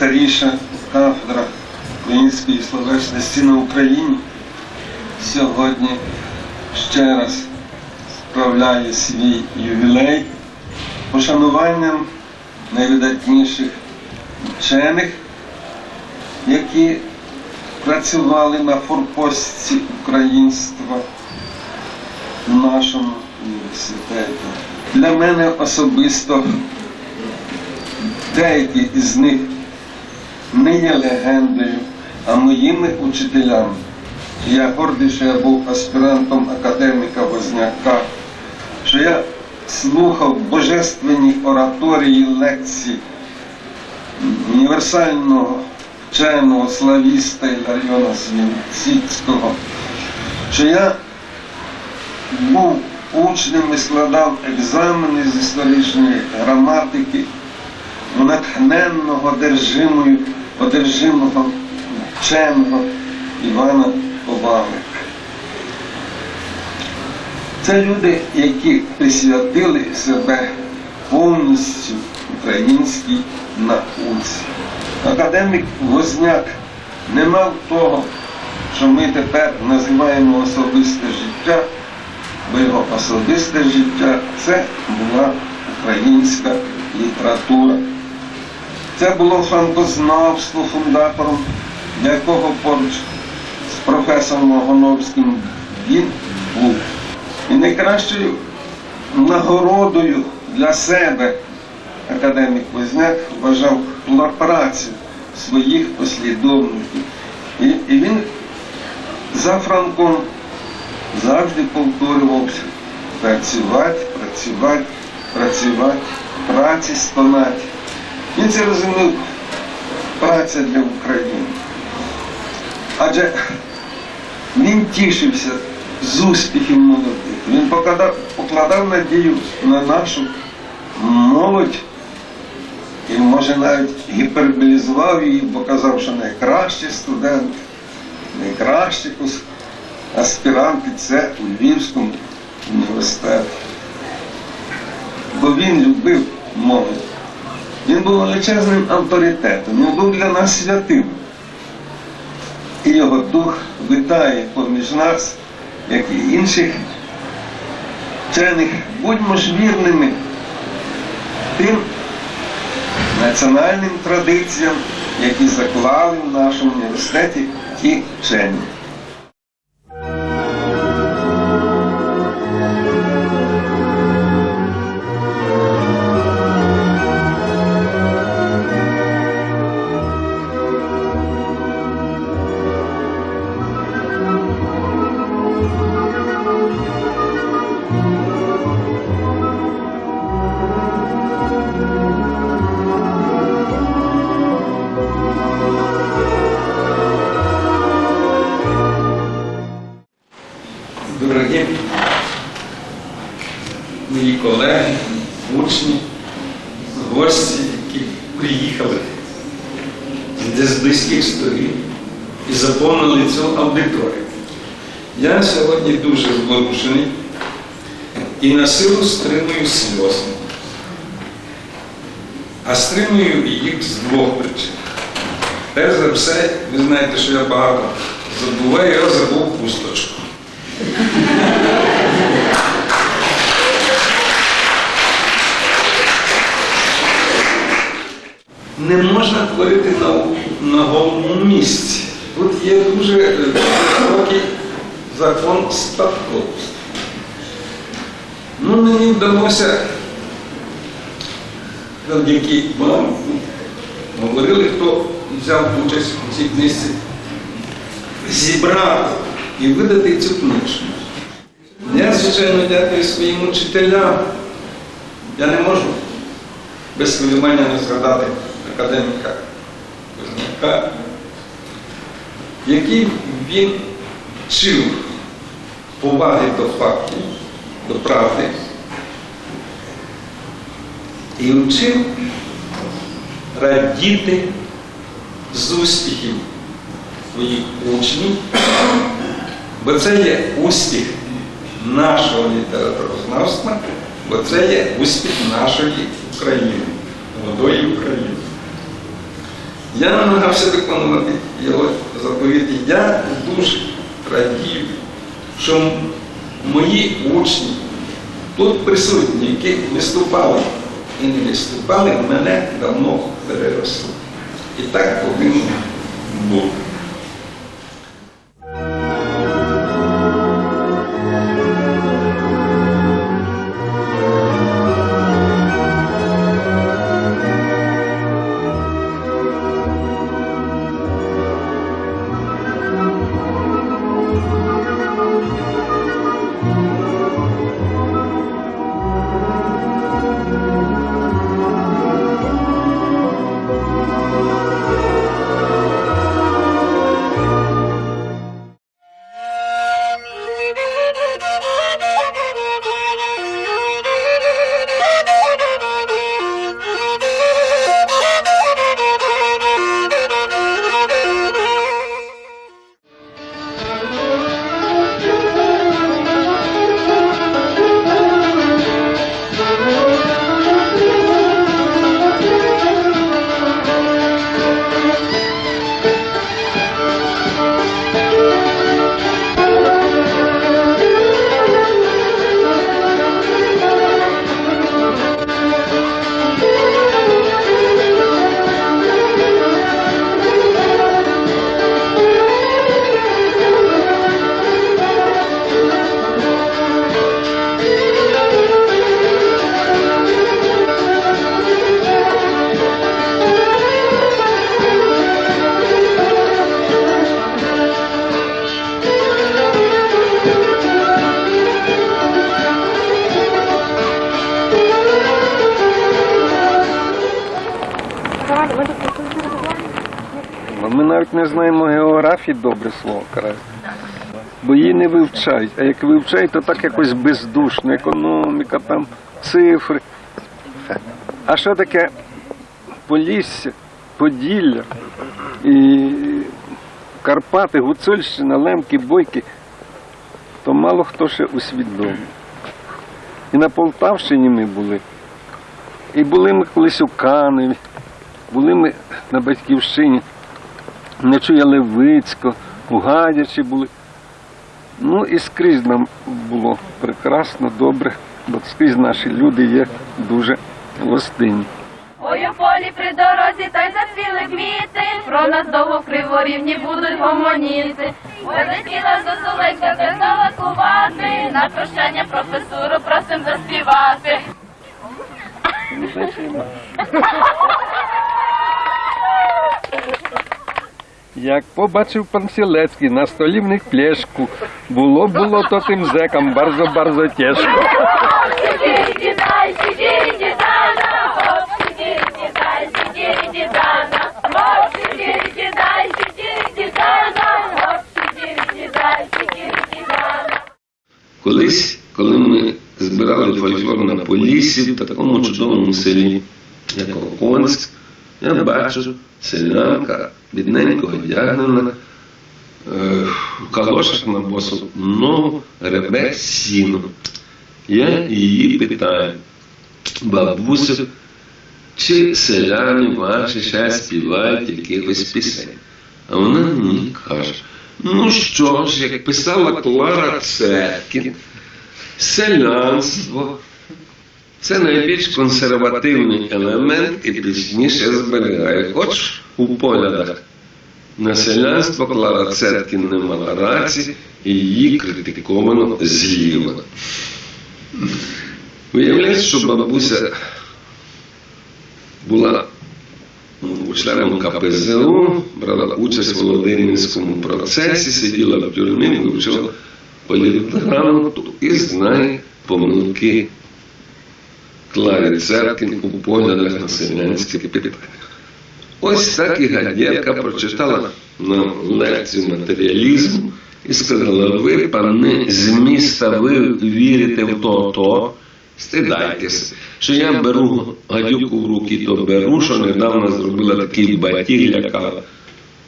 найстаріша кафедра української словесності на Україні сьогодні ще раз справляє свій ювілей пошануванням найвидатніших вчених, які працювали на форпостці українства в нашому університеті. Для мене особисто деякі із них не є легендою, а моїми учителями. Я гордий, що я був аспірантом академіка Возняка, що я слухав божественні ораторії лекції універсального вченого славіста Іларіона Свінціцького, що я був учнем і складав екзамени з історичної граматики натхненного одержимою, одержимого вченого Івана Повалика. Це люди, які присвятили себе повністю українській науці. Академік Возняк не мав того, що ми тепер називаємо особисте життя, бо його особисте життя це була українська література. Це було франкознавство фундатором, для якого поруч з професором Огоновським він був. І найкращою нагородою для себе академік Возняк вважав працю своїх послідовників. І, і він за Франком завжди повторювався працювати, працювати, працювати, праці стонати. Він це розумів праця для України. Адже він тішився з успіхів молодих. Він покладав, покладав надію на нашу молодь і, може, навіть гіперболізував її, бо казав, що найкращі студенти, найкращі аспіранти це у Львівському університеті. Бо він любив молодь. Він був величезним авторитетом, він був для нас святим. І його дух витає поміж нас, як і інших вчених. Будьмо ж вірними тим національним традиціям, які заклали в нашому університеті ті вчені. Гості, які приїхали з близьких сторін і заповнили цю аудиторію. Я сьогодні дуже зворушений і на силу стримую сльози. А стримую їх з двох причин. Перш за все, ви знаєте, що я багато забуваю, я забув пусточку. Не можна творити на голому місці. Тут є дуже е, високий закон спадковості. Ну, мені вдалося, завдяки вам, говорили, хто взяв участь у цій книжці, зібрати і видати цю книжку. Я, звичайно, дякую своїм учителям. Я не можу без хвилювання не згадати академіка Кузьмяка, який він вчив поваги до фактів, до правди і вчив радіти з успіхів своїх учнів, бо це є успіх нашого літературознавства, бо це є успіх нашої України, молодої України. Я намагався виконувати його заповіти. Я дуже радію, що мої учні тут присутні, які виступали і не виступали, мене давно переросли. І так повинно бути. Не знаємо географії добре слово краю. Бо її не вивчають. А як вивчають, то так якось бездушно. Економіка, там, цифри. А що таке Полісся, Поділля і Карпати, Гуцульщина, Лемки, Бойки, то мало хто ще усвідомив. І на Полтавщині ми були. І були ми колись у Каневі, були ми на батьківщині. Не чує Левицько, Гадячі були. Ну і скрізь нам було прекрасно, добре, бо скрізь наші люди є дуже гостинні. Ой, у полі при дорозі та й зацвіли квіти, про нас довго в криворівні будуть гомоніти. Прилетіла зозуленька, казала кувати, на прощання професуру просим заспівати. Як побачив пан Сілецький на столі в них плешку, було було то тим зекам тяжко. Дай, сидіть, дана. Колись, коли ми збирали фольклор на Поліссі, в такому чудовому селі, як Оконськ, я бачу селянка, бідненько одягнена, е, в калошах на босу ногу, ребе сіно. Я її питаю, бабусю, чи селяни ваші ще співають якихось пісень? А вона мені каже, ну що ж, як писала Клара Цеткін, селянство це найбільш консервативний елемент і пізніше зберігає. Хоч у поглядах на селянство Клара Цеткін не мала і її критиковано зліва. Виявляється, що бабуся була ну, членом КПЗУ, брала участь в Володимирському процесі, сиділа в тюрмі, вивчила політграмоту і знає помилки Кларі Церкін у поглядах на селянське. Ось так і Гадєвка прочитала нам лекцію матеріалізму і сказала, ви, пане з міста, ви вірите в то-то, стидайтеся, що я беру гадюку в руки, то беру, що недавно зробила такий батіг, лякала.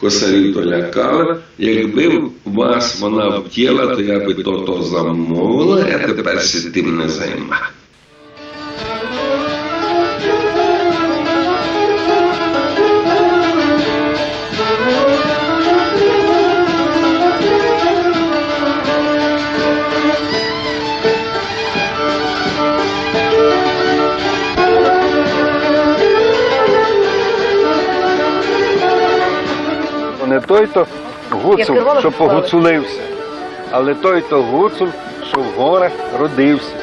Косарів то лякала, якби вас вона втіла, то я би то-то замовила, я тепер тим не займаю. То гуцул, що погуцулився, але той то гуцул, що в горах родився.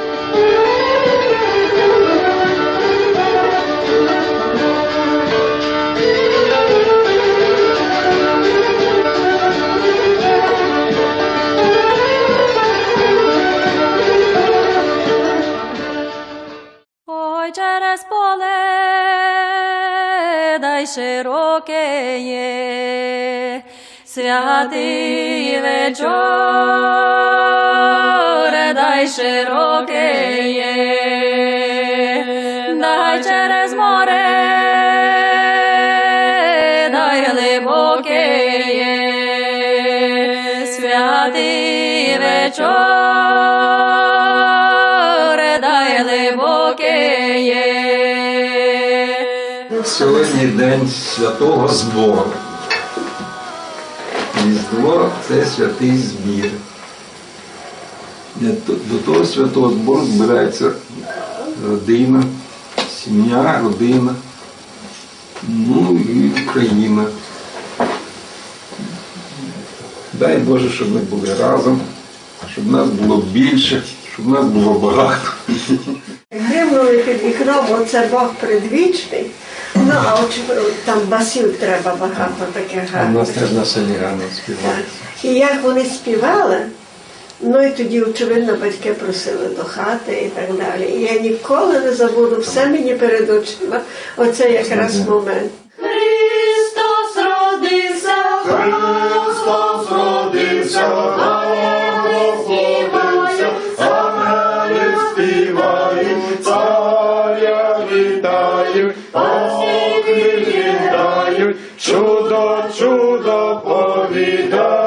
Святий вечоре дай широке є, дай через море дай глибоке є, святий вечоре дай глибоке є. Сьогодні день святого збору. Це святий збір. До того святого збору збирається родина, сім'я, родина, ну і Україна. Дай Боже, щоб ми були разом, щоб нас було більше, щоб нас було багато. Гримнули під вікном, оце Бог предвічний. Ну, а от там басів треба багато таких гарних. теж на селі співають. І як вони співали, ну і тоді, очевидно, батьки просили до хати і так далі. І я ніколи не забуду, все мені перед очима. Оце якраз момент. Holy Dove.